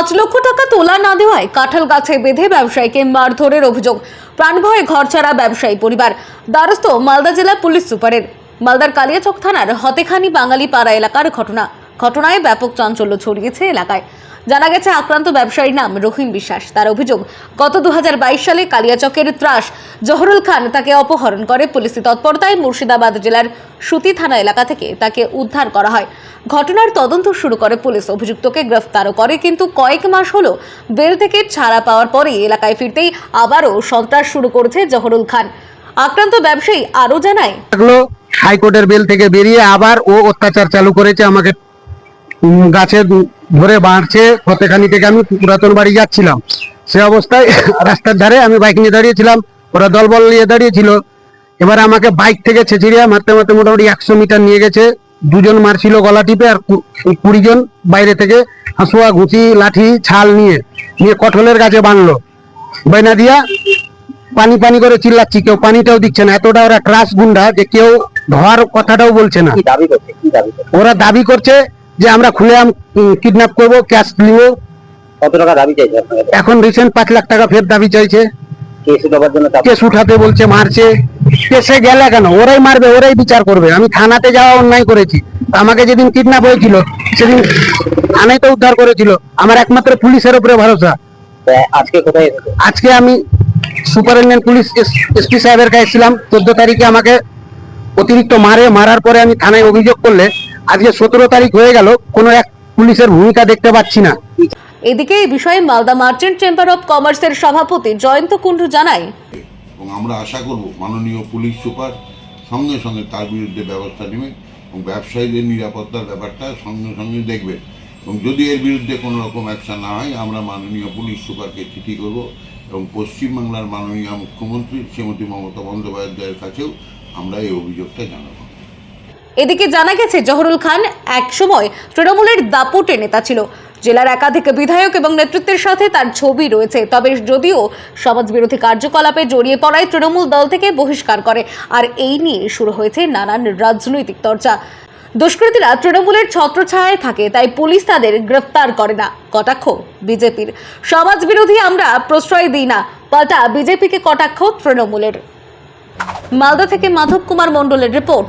পাঁচ লক্ষ টাকা তোলা না দেওয়ায় কাঁঠাল গাছে বেঁধে ব্যবসায়ীকে মারধরের অভিযোগ। প্রাণভয়ে ঘর ছাড়া ব্যবসায়ী পরিবার। দ্বারস্থ মালদা জেলা পুলিশ সুপারের। মালদার কালিয়াচক থানার হতেখানি বাঙালি পাড়া এলাকার ঘটনা। ঘটনায় ব্যাপক চাঞ্চল্য ছড়িয়েছে এলাকায়। জানা গেছে, আক্রান্ত ব্যবসায়ীর নাম রহিম বিশ্বাস। তার অভিযোগ, গত দুহাজার বাইশ সালে কালিয়াচকের ত্রাস জহরুল খান তাকে অপহরণ করে পুলিশি তৎপরতায় মুর্শিদাবাদ জেলার সুতি থানা এলাকা থেকে তাকে উদ্ধার করা হয়। ঘটনার তদন্ত শুরু করে পুলিশ। অভিযুক্তকে গ্রেফতারও করে, কিন্তু কয়েক মাস হলো বেল থেকে ছাড়া পাওয়ার পরেই এলাকায় ফিরতেই আবারও সন্ত্রাস শুরু করেছে জহরুল খান। আক্রান্ত ব্যবসায়ী আরও জানায় হাইকোর্টের বেল থেকে বেরিয়ে আবার ও অত্যাচার চালু করেছে আমাকে গাছে ধরে বাঁধছে ফতেখানি থেকে আমি পুরাতন বাড়ি যাচ্ছিলাম। সে অবস্থায় রাস্তার ধারে আমি বাইক নিয়ে দাঁড়িয়েছিলাম ওরা দলবল নিয়ে দাঁড়িয়েছিল। এবার আমাকে বাইক থেকে ছেঁচিড়িয়া মারতে মারতে মোটামুটি একশো মিটার নিয়ে গেছে। দুজন মারছিল গলা টিপে আর কুড়ি জন বাইরে থেকে হাঁসুয়া ঘুচি লাঠি ছাল নিয়ে নিয়ে কঠলের গাছে বাঁধলো। বাইনা দিয়া পানি পানি করে চিল্লাচ্ছি কেউ পানিটাও দিচ্ছে না। এতটা ওরা ট্রাস গুন্ডা যে কেউ ধোয়ার কথাটাও বলছে না। ওরা দাবি করছে যে আমরা খুলে কিডন্যাপ করব ক্যাশ নিব। কত টাকা দাবি চাইছে এখন রিসেন্ট পাঁচ লাখ টাকা ফের দাবি চাইছে। কেস দেওয়ার জন্য চাপ- কেস উঠাতে বলছে মারছে। কেসে গেলে কেন? ওরাই মারবে ওরাই বিচার করবে। আমি থানাতে যাওয়া অন্যায় করেছি। আমাকে যেদিন কিডন্যাপ হয়েছিল সেদিন থানায় তো উদ্ধার করেছিল। আমার একমাত্র পুলিশের উপরে ভরসা। আজকে কোথায় আজকে আমি সুপারিনটেন্ডেন্ট পুলিশ এসপি সাহেবের কাছে ছিলাম চোদ্দ তারিখে আমাকে অতিরিক্ত মারে। মারার পরে আমি থানায় অভিযোগ করলে আজকে সতেরো তারিখ হয়ে গেল কোনো এক পুলিশের ভূমিকা দেখতে পাচ্ছি না। এদিকে এই বিষয়ে মালদা মার্চেন্ট চেম্বার অব কমার্সের সভাপতি জয়ন্ত কুণ্ডু জানায়। এবং আমরা আশা করব মাননীয় পুলিশ সুপার সঙ্গে সঙ্গে তার বিরুদ্ধে ব্যবস্থা নেবে এবং ব্যবসায়ীদের নিরাপত্তার ব্যাপারটা সঙ্গে সঙ্গে দেখবে। এবং যদি এর বিরুদ্ধে কোনো রকম অ্যাকশন না হয় আমরা মাননীয় পুলিশ সুপারকে চিঠি করব এবং পশ্চিমবাংলার মাননীয় মুখ্যমন্ত্রী শ্রীমতী মমতা বন্দ্যোপাধ্যায়ের কাছেও আমরা এই অভিযোগটা জানাব। এদিকে জানা গেছে, জহরুল খান এক সময় তৃণমূলের দাপুটে নেতা ছিল। জেলার একাধিক বিধায়ক এবং নেতৃত্বের সাথে তার ছবি রয়েছে। তবে যদিও সমাজবিরোধী কার্যকলাপে জড়িয়ে পড়ায় তৃণমূল দল থেকে বহিষ্কার করে। আর এই নিয়ে শুরু হয়েছে নানান রাজনৈতিক চর্চা। দুষ্কৃতীরা তৃণমূলের ছত্রছায়ায় থাকে, তাই পুলিশ তাদের গ্রেফতার করে না। কটাক্ষ বিজেপির। সমাজবিরোধী আমরা প্রশ্রয় দিই না, পাল্টা বিজেপিকে কটাক্ষ তৃণমূলের। মালদা থেকে মাধব কুমার মণ্ডলের রিপোর্ট।